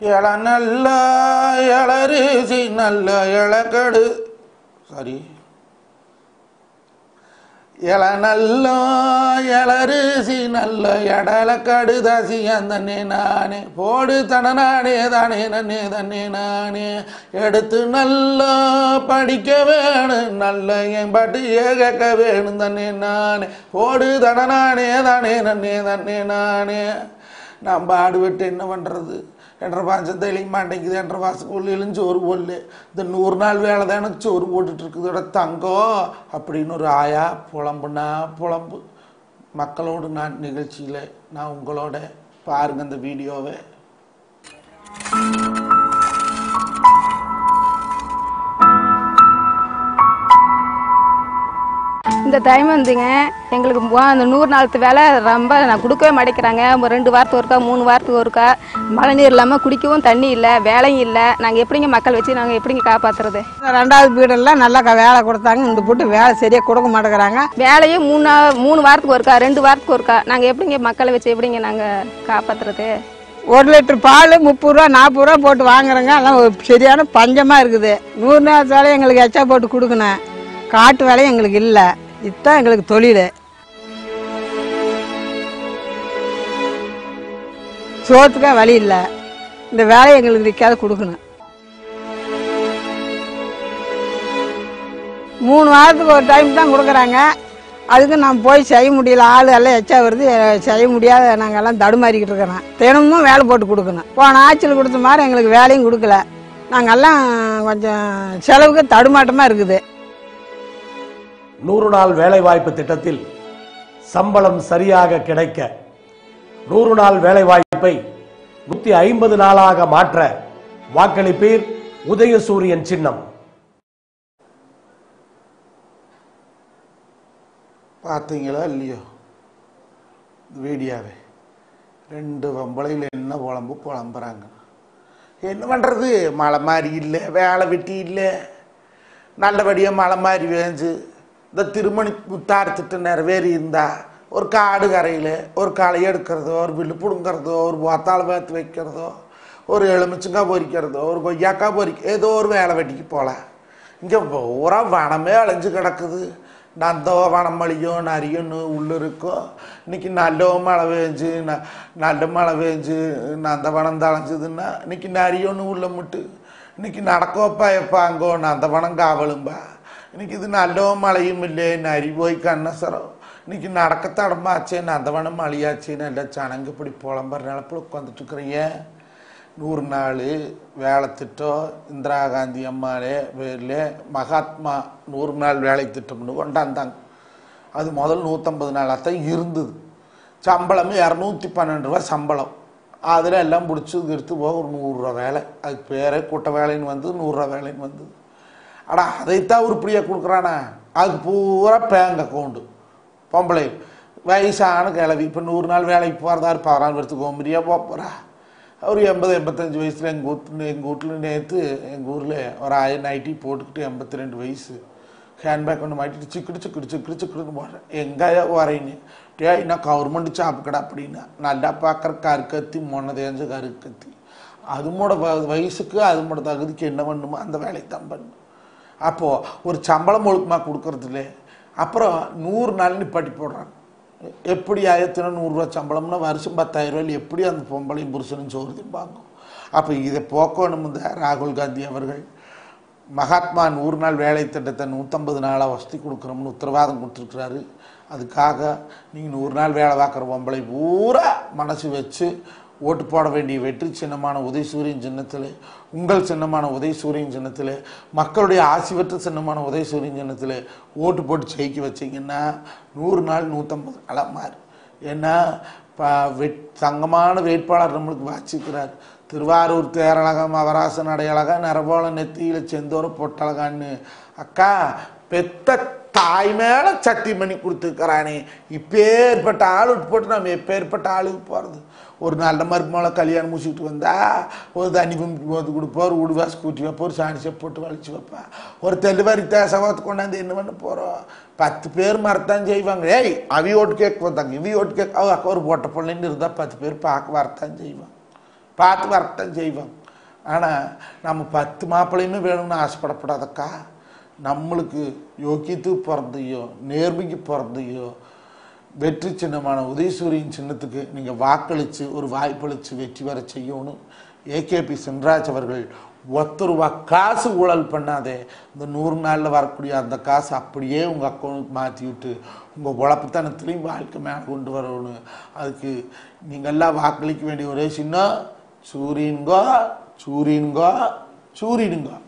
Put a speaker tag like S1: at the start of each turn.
S1: இள நல்ல இளரிசி நல்ல இளக்கடு சாரி இள நல்ல இளரிசி நல்ல எடல கடுதாசி அந்த நானே. போடு தனநானே தானே நன்னே தன்னே நானே. எடுத்து நல்லா படிக்க வேணும் நல்ல என் பாட்டு ஏகக்க வேணும் தன்னே நானே. போடு தனநானே தானே நன்னே தன்னே நானே. நான் பாடு விட்டு என்ன பண்ணுறது என்ற பாஞ்சம் தெளிய மாட்டேங்குது என்ற வாசக்குள்ளிலும் சோறு போடல. இந்த நூறு நாள் வேலை தான் எனக்கு சோறு போட்டுட்டு தங்கம் அப்படின்னு ஒரு ஆயா புலம்புனா புலம்பு. மக்களோடு நான் நிகழ்ச்சியில் நான் உங்களோட பாருங்கள் இந்த வீடியோவை.
S2: இந்த டைம் வந்துங்க எங்களுக்கு அந்த நூறு நாளுக்கு வேலை ரொம்ப நான் கொடுக்கவே மாட்டேங்கிறாங்க. ஒரு ரெண்டு வாரத்துக்கு ஒருக்கா மூணு வாரத்துக்கு ஒருக்கா. மழை நீர் இல்லாமல் குடிக்கவும் தண்ணி இல்லை வேலையும் இல்லை. நாங்கள் எப்படிங்க மக்கள் வச்சு நாங்கள் எப்படிங்க காப்பாற்றுறது
S3: ரெண்டாவது வீடெல்லாம் நல்லா வேலை கொடுத்தாங்க. இந்த போட்டு வேலை சரியாக கொடுக்க மாட்டேங்கிறாங்க.
S2: வேலையும் மூணு மூணு வாரத்துக்கு ஒருக்கா ரெண்டு வாரத்துக்கு ஒருக்கா. நாங்கள் எப்படிங்க மக்களை வச்சு எப்படிங்க நாங்கள் காப்பாற்றுறது
S3: ஒரு லிட்டர் பால் முப்பது ரூபா நாற்பது ரூபா போட்டு வாங்குறோங்க. எல்லாம் சரியான பஞ்சமாக இருக்குது. நூறு நாள் வேலை எங்களுக்கு எச்சா போட்டு கொடுக்கணும். காட்டு வேலை எங்களுக்கு இல்லை. இதுதான் எங்களுக்கு தொழில். சோத்துக்கே வழி இல்லை. இந்த வேலையை எங்களுக்கு நிற்காத கொடுக்கணும். மூணு வாரத்துக்கு ஒரு டைம் தான் கொடுக்குறாங்க. அதுக்கு நான் போய் செய்ய முடியல. ஆள் எல்லாம் எச்சா வருது. செய்ய முடியாத நாங்கள் எல்லாம் தடுமாறிக்கிட்டு இருக்கிறோம். தினமும் வேலை போட்டு கொடுக்கணும். போன ஆட்சியில் கொடுத்த மாதிரி எங்களுக்கு வேலையும் கொடுக்கல. நாங்கெல்லாம் கொஞ்சம் செலவுக்கு தடுமாட்டமாக இருக்குது.
S4: நூறு நாள் வேலைவாய்ப்பு திட்டத்தில் சம்பளம் சரியாக கிடைக்க நூறு நாள் வேலைவாய்ப்பை நூத்தி ஐம்பது நாளாக மாற்ற வாக்களிப்பீர் உதயசூரியன் சின்னம்.
S1: பார்த்தீங்களா இல்லையோ? வீடியாவே. ரெண்டு பொம்பளையில் என்ன புலம்பு புலம்புறாங்க? என்ன பண்ணுறது மழை மாதிரி இல்லை வேலை வெட்டி இல்லை. நல்லபடியாக மழை மாதிரி வேஞ்சு. இந்த திருமணி முத்தார் திட்டம் நிறைவேறி இருந்தால் ஒரு காடு கரையில் ஒரு களை எடுக்கிறதோ ஒரு வில்லு பிடுங்கிறதோ ஒரு போத்தாள் பார்த்து வைக்கிறதோ ஒரு எலுமிச்சங்காய் பொறிக்கிறதோ ஒரு கொய்யாக்காய் பொறிக்க ஏதோ ஒரு வேலை வெட்டிக்கு போகலாம் இங்கே பூரா வனமே அலைஞ்சு கிடக்குது. நந்தோ வனமளியும் நரியன்னு உள்ளே இருக்கும் இன்னைக்கு நல்ல மழை பெஞ்சு ந- நல்ல மழை பெஞ்சு நந்தவனம் தளைஞ்சதுன்னா இன்னைக்கு நரியொன்று உள்ள முட்டு. இன்னைக்கு நடக்கோப்பா எப்பா அங்கோ நந்தவனம் காவலும்பா. இன்னைக்கு இது நல்ல மழையும் இல்லை நரி போய் கண்ணசரம் இன்னைக்கு நடக்க தடமாச்சே நந்தவனம் மழையாச்சேன்னு எல்லாம் சனங்க இப்படி புலம்புற நிலப்பில் உட்காந்துட்டு நூறு நாள் வேலை திட்டம் இந்திரா காந்தி அம்மாலே பேரில் மகாத்மா நூறு நாள் வேலை திட்டம்னு கொண்டாந்தாங்க அது முதல் நூற்றம்பது நாளாக தான் இருந்தது சம்பளம் இரநூத்தி பன்னெண்டு ரூபா சம்பளம் அதில் எல்லாம் பிடிச்சி எடுத்து போக ஒரு நூறுரூவா வேலை அதுக்கு பேரே கூட்ட வேலைன்னு வந்து நூறுரூவா வேலைன்னு வந்தது அடா அதைத்தான் உருப்படியாக கொடுக்குறானா. அதுக்கு பூரா பேங்க் அக்கௌண்ட்டு பொம்பளை வயசான கிளவி இப்போ நூறு நாள் வேலைக்கு போகிறதாரு பதினாறு வருஷத்துக்கு கோம்பரியாக போகிறா ஒரு எண்பது எண்பத்தஞ்சு வயசில் எங்கள் வீட்டு எங்கள் வீட்டில் நேற்று எங்கள் ஊரில் ஒரு ஆயிரம் நைட்டி போட்டுக்கிட்டு எண்பத்தி ரெண்டு வயசு ஹேண்ட்பேக் ஒன்று மாட்டிட்டு சிக்கிடு சிக்கிடு சிக்கிடு சிக்கிடுன்னு போடுறேன் எங்கே வரேன்னு டேய் நான் கவர்மெண்ட் சாப்பிக்கடா அப்படின்னா. நல்லா பார்க்குற கருக்கத்தி மொன்ன தேஞ்ச கருக்கத்தி. அதுமோட வ- வயசுக்கு அதுமோட தகுதிக்கு என்ன பண்ணுமோ அந்த வேலையை தான் பண்ணும். அப்போது ஒரு சம்பளம் ஒழுக்கமாக கொடுக்கறதுல அப்புறம் நூறு நாள் நிப்பாட்டி போடுறாங்க. எப்படி ஆயிரத்தினா நூறுரூவா சம்பளம்னா வருஷம் பத்தாயிரரூவாயில் எப்படி அந்த பொம்பளையும் புருஷனும் சோறு திம்பாங்க அப்போ இதை போக்கணும் இந்த ராகுல் காந்தி அவர்கள். மகாத்மா நூறு நாள் வேலை திட்டத்தை நூற்றம்பது நாளாக வசதி கொடுக்குறோம்னு உத்தரவாதம் கொடுத்துருக்குறாரு. அதுக்காக நீங்கள் நூறு நாள் வேலை பார்க்குற பொம்பளை பூரா மனசு வச்சு ஓட்டு போட வேண்டிய வெற்றி சின்னமான உதயசூரியன் சின்னத்தில் உங்கள் சின்னமான உதயசூரியன் சின்னத்தில் மக்களுடைய ஆசி பெற்ற சின்னமான உதயசூரியன் சின்னத்தில் ஓட்டு போட்டு ஜெயிக்க வச்சிங்கன்னா நூறு நாள் நூற்றம்பது நாளாக மாறு. ஏன்னா வெட் தங்கமான வேட்பாளர் நம்மளுக்கு வாசிக்கிறார். திருவாரூர் தேரழகம் அவராசன் அடையழகா நரபோல நெத்தியில் செந்தோர பொட்டழகான்னு. அக்கா பெத்த தாய் மேல சட்டி பண்ணி கொடுத்துருக்கிறானே. இப்பேற்பட்ட ஆள் போட்டு நம்ம எப்பேற்பட்ட ஆளுக்கு போகிறது ஒரு நல்ல மருமகளை கல்யாணம் முடிச்சுட்டு வந்தா ஒரு தண்ணி பம்பி போது கொடுப்போம் ஒரு உடுவா ஸ்கூட்டி வைப்போம் சாணிசை சாணி போட்டு வலிச்சு வைப்பா. ஒரு தெளிவாரி தேசவாத்து கொண்டாந்து என்ன பண்ண போகிறோம் பத்து பேர் மறத்தான் செய்வாங்க. ஏய் அவி ஓட்டு கேட்க வந்தாங்க. இவி ஓட்டு கேட்க அவ அக்கா ஒரு போட்ட பிள்ளைன்னு இருந்தால் பத்து பேர் பார்க்க வரத்தான் செய்வாங்க. பார்த்து வரத்தான் செய்வோம் ஆனால் நம்ம பத்து மாப்பிள்ளையுமே வேணும்னு ஆசைப்படப்படாதக்கா. நம்மளுக்கு யோக்கியத்துக்கு பிறந்தையோ நேர்மைக்கு பிறந்தையோ வெற்றி சின்னமான உதயசூரியன் சின்னத்துக்கு நீங்கள் வாக்களித்து ஒரு வாய்ப்பளித்து வெற்றி பெற செய்யணும். ஏகேபி சின்ராஜ் அவர்கள் ஒத்த ரூபா காசு ஊழல் பண்ணாதே. இந்த நூறு நாளில் வரக்கூடிய அந்த காசு அப்படியே உங்கள் அக்கௌண்ட்டுக்கு மாற்றி விட்டு உங்கள் உழப்புத்தனத்துலேயும் வாழ்க்கை மேலே கொண்டு வரணும். அதுக்கு நீங்கள் எல்லாம் வாக்களிக்க வேண்டிய ஒரே சின்னம் சூரியனுங்கோ சூரியனுங்கோ சூரியனுங்கோ.